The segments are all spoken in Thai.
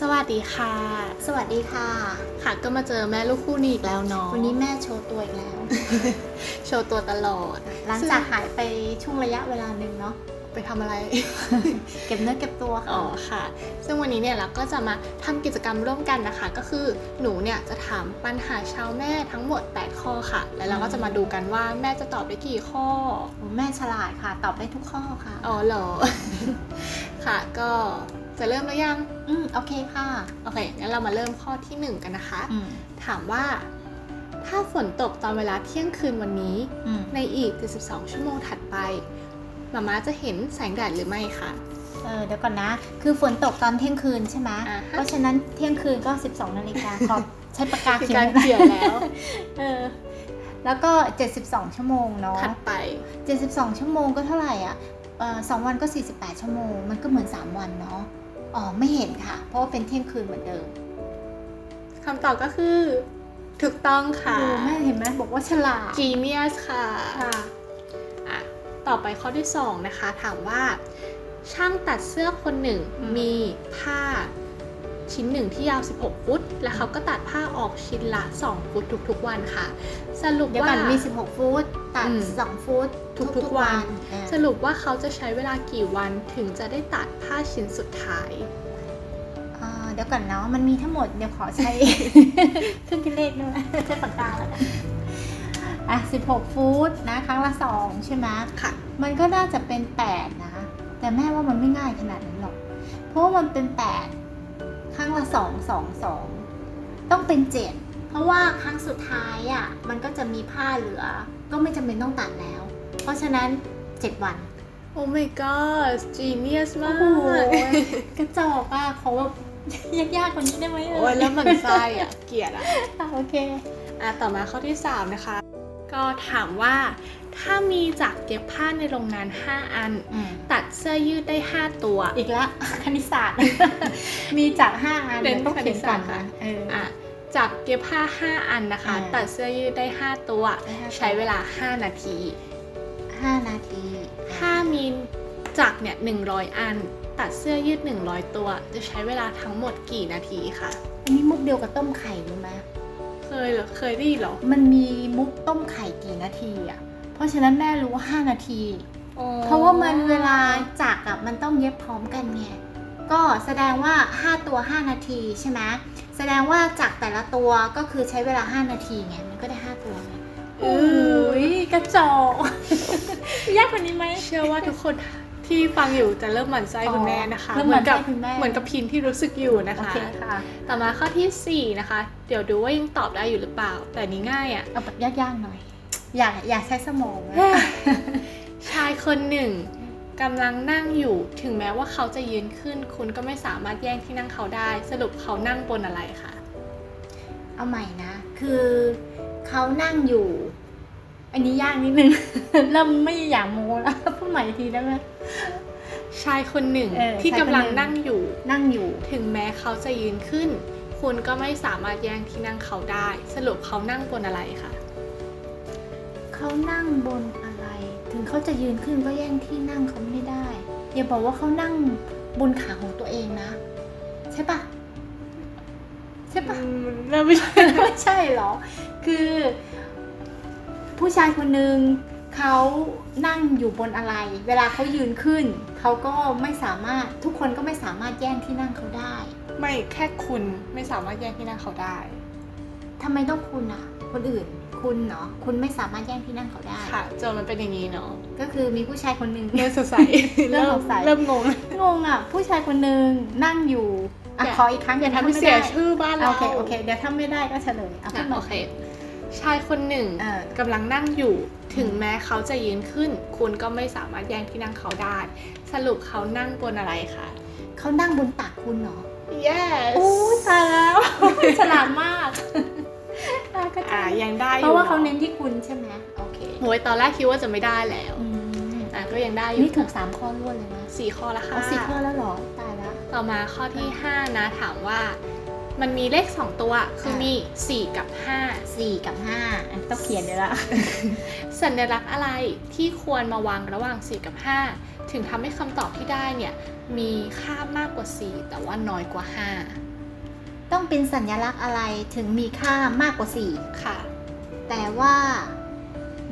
สวัสดีค่ะ สวัสดีค่ะ ค่ะก็มาเจอแม่ลูกคู่นี้อีกแล้วเนาะ วันนี้แม่โชว์ตัวอีกแล้ว โชว์ตัวตลอด หลังจากหายไปช่วงระยะเวลาหนึ่งเนาะ ไปทำอะไร เก็บเนื้อเก็บตัวอ๋ค่ะอค่ะ ซึ่งวันนี้เนี่ยเราก็จะมาทำกิจกรรมร่วมกันนะคะ ก็คือหนูเนี่ยจะถามปัญหาชาวแม่ทั้งหมด 8 ข้อค่ะ แล้วเราก็จะมาดูกันว่าแม่จะตอบได้กี่ข้อโอ้แม่ฉลาดค่ะ ตอบได้ทุกข้อค่ะ อ๋อเหรอ ค่ะก็ จะเริ่มแล้วยัง อืม โอเคค่ะ โอเค งั้นเรามาเริ่มข้อที่หนึ่งกันนะคะอืมถามว่า ถ้าฝนตกตอนเวลาเที่ยงคืนวันนี้อืมในอีก 72 ชั่วโมงถัดไปมาม่าจะเห็นแสงแดดหรือไม่คะเออเดี๋ยวก่อนนะ คือฝนตกตอนเที่ยงคืนใช่ไหมอ่าฮะเพราะฉะนั้นเที่ยงคืนก็ 12นาฬิกาขอใช้ปากกาคือเขียนการไว้นะเขียนแล้ว เออ แล้วก็ 72 ชั่วโมงเนาะ ถัดไป 72 ชั่วโมงก็เท่าไหร่อะเออสองวันก็ 48 ชั่วโมง มันก็เหมือน 3 วันเนาะ อ๋อไม่เห็นค่ะ เพราะว่าเป็นเที่ยงคืนเหมือนเดิมคำตอบก็คือถูกต้องค่ะดูแม่เห็นไหมบอกว่าฉลาด genius ค่ะค่ะอะ ต่อไปข้อที่2นะคะ ถามว่า ช่างตัดเสื้อคนหนึ่งอืมมีผ้า ชิ้นหนึ่งที่ยาว 16 ฟุต และเขาก็ตัดผ้าออกชิ้นละ 2 ฟุตทุกๆวันค่ะ สรุปเดี๋ยวว่า ก่อนมี 16 ฟุต ตัด อืม2 ฟุตทุกๆวัน อ่าสรุปว่าเขาจะใช้เวลากี่วันถึงจะได้ตัดผ้าชิ้นสุดท้าย อ่าเดี๋ยวก่อนเนาะ มันมีทั้งหมด เดี๋ยวขอใช้ เครื่องคิดเลขด้วยใช้ปากกาแล้วกันอะ 16 ฟุตนะ ครั้งละ 2 ใช่ไหม ค่ะ มันก็น่าจะเป็น 8 นะ แต่แม่ว่ามันไม่ง่ายขนาดนั้นหรอก เพราะว่ามันเป็น 8 ครั้งละ2 2 2ต้องเป็น7เพราะว่าครั้งสุดท้ายอะมันก็จะมีผ้าเหลือ ก็ไม่จำเป็นต้องตัดแล้ว เพราะฉะนั้น7วัน โอ้ my god genius มาโอ้กโหกระจอกอะขอแบบยากๆกว่านี้ได้ไหมเโอ้ยแล้วมันไส้อะเกลียดอะอะโอเค อะต่อมาข้อที่ 3 นะคะ ก็ถามว่า ถ้ามีจากเย็บผ้าในโรงงาน 5 อันอืมตัดเสื้อยืดได้ 5 ตัว อีกละคณิตศาสตร์ มีจากห้าอันเน้นดี๋ยวต้องเขียนก่อนคณิตศาสตร์ค่ะนะเอออะจากเย็บผ้า 5 อันนะคะอ่าตัดเสื้อยืดได้ 5 ตัวได้ห้าตัวใช้เวลา 5 นาทีห้านาที ถ้ามีจากเนี่ย100 อัน ตัดเสื้อยืด 100 ตัว จะใช้เวลาทั้งหมดกี่นาทีคะอันนี้มุกเดียวกับต้มไข่รู้ไหมเคยเหรอเคยได้ยินเหรอ มันมีมุกต้มไข่กี่นาทีอะเพ ราะฉะนั้นแม่รู้ว่าห้านาทีอ๋อเพราะว่ามันเวลาจักอะมันต้องเย็บพร้อมกันไงก็แสดงว่า 5 ตัว 5 นาทีใช่ไหมแสดงว่าจากแต่ละตัวก็คือใช้เวลา 5 นาทีไงมันก็ได้ 5 ตัวไงโอ้โอ้ยยกระจอกยากกว่านี้ไหมเชื่อว่าทุกคนที่ฟังอยู่จะเริ่มหมั่นไส้คุณแม่นะคะเริ่มเหหมั่มือนนกับไส้คุณแม่เหมือนกับพินที่รู้สึกอยู่นะโอคะเคค่ะต่อมาข้อทีสี่ 4 นะคะ เดี๋ยวดูว่ายังตอบได้อยู่หรือเปล่า แต่นี้ง่ายอะ่ะเอาแบบยากๆหน่อย อย่าอย่าใช้สมองนะ ชายคนหนึ่งกำลังนั่งอยู่ถึงแม้ว่าเขาจะยืนขึ้น คุณก็ไม่สามารถแย่งที่นั่งเขาได้ สรุปเขานั่งบนอะไรคะเอาใหม่นะ คือเขานั่งอยู่ อันนี้ยากนิดนึง เริ่มไม่อยากโม้แล้วพูดใหม่อีกทีได้ไหม ชายคนหนึ่งเออที่ชายคนกำลังหนึ่งนั่งอยู่ นั่งอยู่ ถึงแม้เขาจะยืนขึ้น คุณก็ไม่สามารถแย่งที่นั่งเขาได้ สรุปเขานั่งบนอะไรคะ เขานั่งบนอะไร ถึงเขาจะยืนขึ้นก็แย่งที่นั่งเขาไม่ได้ อย่าบอกว่าเขานั่งบนขาของตัวเองนะ ใช่ปะใช่ปะเริ่มไม่ใช่ไม่ใช่เหรอ คือ ผู้ชายคนหนึ่งเขานั่งอยู่บนอะไร เวลาเขายืนขึ้น เขาก็ไม่สามารถทุกคนก็ไม่สามารถแย่งที่นั่งเขาได้ ไม่แค่คุณไม่สามารถแย่งที่นั่งเขาได้ทำไมต้องคุณอะคนอื่น คุณเนาะคุณไม่สามารถแย่งที่นั่งเขาได้ ค่ะโจทย์มันเป็นอย่างนี้เนาะก็คือมีผู้ชายคนหนึ่งเริ่มสดใสเริ่มสดใสเริ่มงงงงอะผู้ชายคนหนึ่งนั่งอยู่อะอย่าขออีกครั้งอย่าทำให้ไม่เสียได้ชื่อบ้านเราโอเคโอเคเดี๋ยวถ้าไม่ได้ก็เฉลยเอาอะขึ้นมาโอเคชายคนหนึ่งเออกำลังนั่งอยู่ถึงแม้เขาจะยืนขึ้น คุณก็ไม่สามารถแย่งที่นั่งเขาได้ สรุปเขานั่งบนอะไรคะเขานั่งบนตักคุณเหรอ yes โอ้ยตายแล้วฉลาดมากอะ ก็อ่าใช่ยังได้อยู่เพราะว่าเขาเน้นที่คุณใช่ไหมโอเคโอ้ยตอนแรกคิดว่าจะไม่ได้แล้วอืมอะก็ยังได้อยู่นี่ถูกสามข้อรวดเลยนะสี่ข้อแล้วค่ะเอาสี่ข้อแล้วเหรอตายแล้วต่อมาข้อที่5นะถามว่ามันมีเลข 2 ตัว คือมี 4 กับสี่กับห้าอะต้องเขียนเดี๋ยวละ5สัญลักษณ์อะไรที่ควรมาวางระหว่าง 4 กับ 5 ถึงทำให้คำตอบที่ได้เนี่ย มีค่ามากกว่า 4 แต่ว่าน้อยกว่า ต้องเป็นสัญลักษณ์อะไรถึงมีค่ามากกว่าสี่5ค่ะ แต่ว่า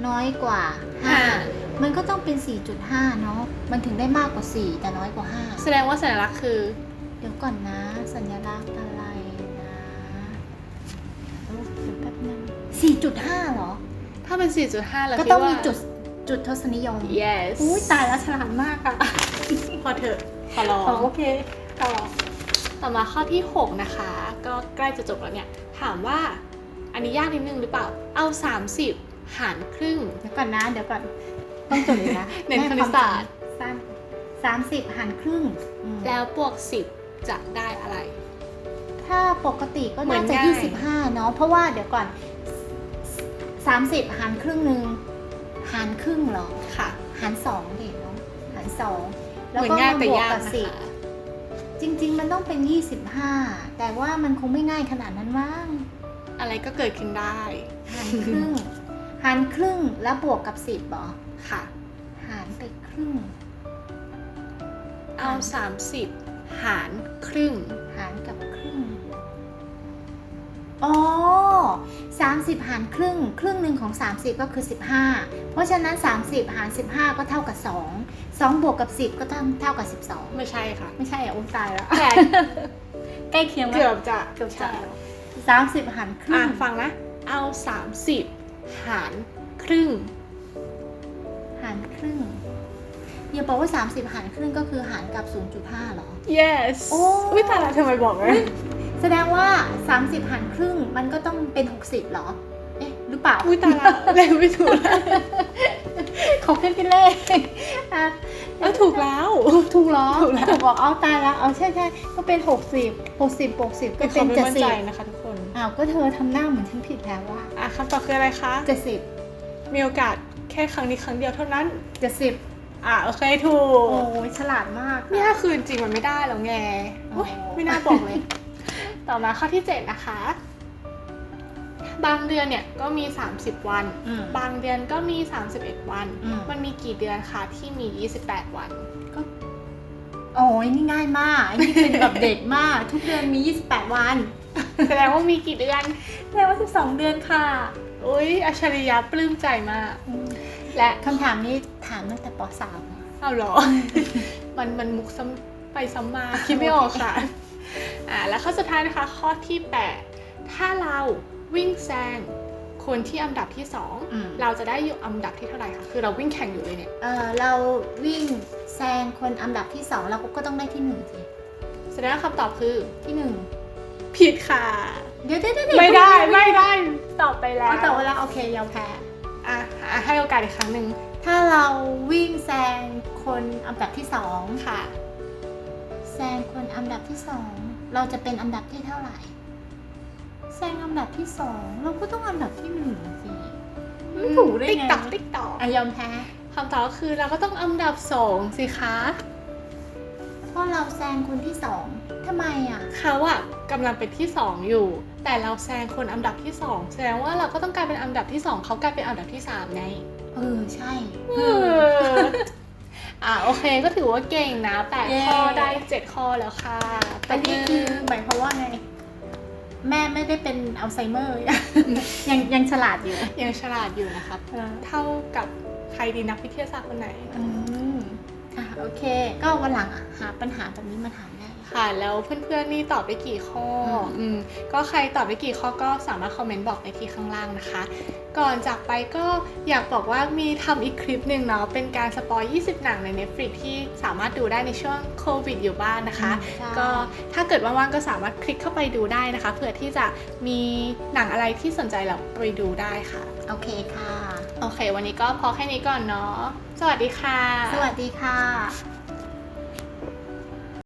น้อยกว่าห้า5 มันก็ต้องเป็น 4.5 เนาะมันถึงได้มากกว่า 4 แต่น้อยกว่าแสดงว่าสัญลักษณ์คือ5เดี๋ยวก่อนนะ สัญลักษณ์อะไรนะเดี๋ยวแป๊บนึง4.5เหรอ ถ้าเป็น 4.5 แล้วก็คิดต้องว่ามีจุดจุดทศนิยม yes อุ้ยตายแล้วฉลาดมากอะพอเถอะขอลองอ๋อโอเคต่อ ต่อมาข้อที่ 6 นะคะ ก็ใกล้จะจบแล้วเนี่ย ถามว่าอันนี้ยากนิดนึงหรือเปล่า เอา 30 หารครึ่ง เดี๋ยวก่อนนะ เดี๋ยวก่อนต้องจดเลยนะเน้นคณิตศาสตร์สั้นสามสิบหารครึ่งอืมแล้วบวก 10 จะได้อะไร ถ้าปกติก็เหมืน่าอนจะง่ายยี่สิบห้าเนาะ เพราะว่าเดี๋ยวก่อนสามสิบหารครึ่งหนึ่งหารครึ่งเหรอ ค่ะ หารสองเด็เนาะ หารสอง แล้เหวมือนก็ง่ายมาแต่บวกยากกับนะสิบคะ จริง ๆ มันต้องเป็นยี่สิบห้าแต่ว่ามันคงไม่ง่ายขนาดนั้นมั้งอะไรก็เกิดขึ้นได้ หารครึ่ง หารครึ่งแล้วบวกกับสิบเหรอค่ะ หารไปครึ่ง เอา 30 หารครึ่ง หารกับครึ่ง อ๋อสามสิบหารครึ่ง ครึ่งหนึ่งของ 30 ก็คือ 15 เพราะฉะนั้น 30 หาร 15 ก็เท่ากับ 2 2 บวกกับ 10 ก็เท่าเท่ากับ 12 ไม่ใช่ค่ะ ไม่ใช่อะอุ้มตายแล้วแต่ใกล้เคียงไหมเกือบจะเกือบจะใช่สามสิบหารครึ่อะงฟังนะ เอา 30 หารครึ่ง หารครึ่งอย่าบอกว่า 30 หารครึ่งก็คือหารกับ 0.5เหรอ yes โอ้ อุ้ยตายละทำไมบอกเลย แสดงว่า 30 หารครึ่งมันก็ต้องเป็น 60เหรอ เอ๊ะ หรือเปล่า อุ้ยตายละเล่นไม่ถูกแล้วเขาเพื่อนกินเลขอะเออถูกแล้ว ถูกเหรอถูกแล้ว ถูกบอกเอาตายแล้วเอาใช่ใช่ก็เป็น 60 60บวก10ก็เป็นเป็นเขาไม่มั่นใจ70นะคะทุกคนอ้าวก็เธอทำหน้าเหมือนฉันผิดแล้วว่าอะคำตอบคืออะไรคะ 70 มีโอกาสแค่ครั้งนี้ครั้งเดียวเท่านั้น 70อะโอเคถูก โอ้ยฉลาดมาก เนี่ยคือจริงๆมันไม่ได้หรอกแงอ๋อโอ๊ยไม่น่าบอกเลย ต่อมาข้อที่ 7 นะคะ บางเดือนเนี่ยก็มี 30 วัน อืม บางเดือนก็มี 31 วัน อืม มันมีกี่เดือนคะที่มี 28 วันก็โอ้ยนี่ง่ายมากอันนี้เป็นแบบเด็กมาก ทุกเดือนมี 28 วันแสดงว่ามีกี่เดือน แปลว่า 12 เดือนค่ะอุ้ยอัจฉริยะปลื้มใจมากและ คำถามนี้ถามตั้งแต่ป .3 เอาเหรอ มันมันมุกซ้ำไปซ้ำมา คิดไม่ออกค่ะ อ่าแล้วข้อสุดท้ายนะคะข้อที่ 8 ถ้าเราวิ่งแซงคนที่อันดับที่อืม2เราจะได้อยู่อันดับที่เท่าไหร่คะคือเราวิ่งแข่งอยู่เลยเนี่ยเออเราวิ่งแซงคนอันดับที่ 2 เราก็ต้องได้ที่1สิแสดงว่าคำตอบคือที่ 1 ผิดค่ะ เดี๋ยวเดี๋ยวเดี๋ยวไม่ได้ไม่ได้ตอบไปแล้เอาวแต่ว่าแล้วโอเคยอมแพ้อะอะให้โอกาสอีกครั้งหนึ่งถ้าเราวิ่งแซงคนอันดับที่ค่ะ2แซงคนอันดับที่2 เราจะเป็นอันดับที่เท่าไหร่แซงอันดับที่2เราก็ต้องอันดับที่1สิไม่ถูกได้ติ๊กไงตอกติ๊กตอกอะยอมแพ้ คำตอบก็คือเราก็ต้องอันดับสองสิคะเพราะเราแซงคนที่สองทำไมอะ เขาอะกำลังเป็นที่2อยู่ แต่เราแซงคนอันดับที่2แสดงว่าเราก็ต้องกลายเป็นอันดับที่2เขากลายเป็นอันดับที่3ไง เออใช่ เออ อะโอเคก็ถือว่าเก่งนะแปดเย้ ข้อได้7ข้อแล้วค่ะอันนี้คือหมายความว่าไง แม่ไม่ได้เป็นอัลไซเมอร์ ยังยังฉลาดอยู่ยังฉลาดอยู่นะคะเออเท่ากับใครดีนักวิทยาศาสตร์คนไหน อืมอะโอเค ก็วันหลังอะหาปัญหาแบบนี้มาถามได้ ค่ะ แล้วเพื่อนๆนี่ตอบได้กี่ข้ออมอืมก็ใครตอบได้กี่ข้อก็สามารถคอมเมนต์บอกในที่ข้างล่างนะคะ ก่อนจากไปก็อยากบอกว่ามีทำอีกคลิปหนึ่งเนาะเป็นการสปอย 20 หนังใน Netflix ที่สามารถดูได้ในช่วงโควิดอยู่บ้านนะคะใช่ก็ถ้าเกิดว่างๆก็สามารถคลิกเข้าไปดูได้นะคะเผื่อที่จะมีหนังอะไรที่สนใจเราไปดูได้ค่ะ โอเคค่ะ โอเค วันนี้ก็พอแค่นี้ก่อนเนาะสวัสดีค่ะ สวัสดีค่ะ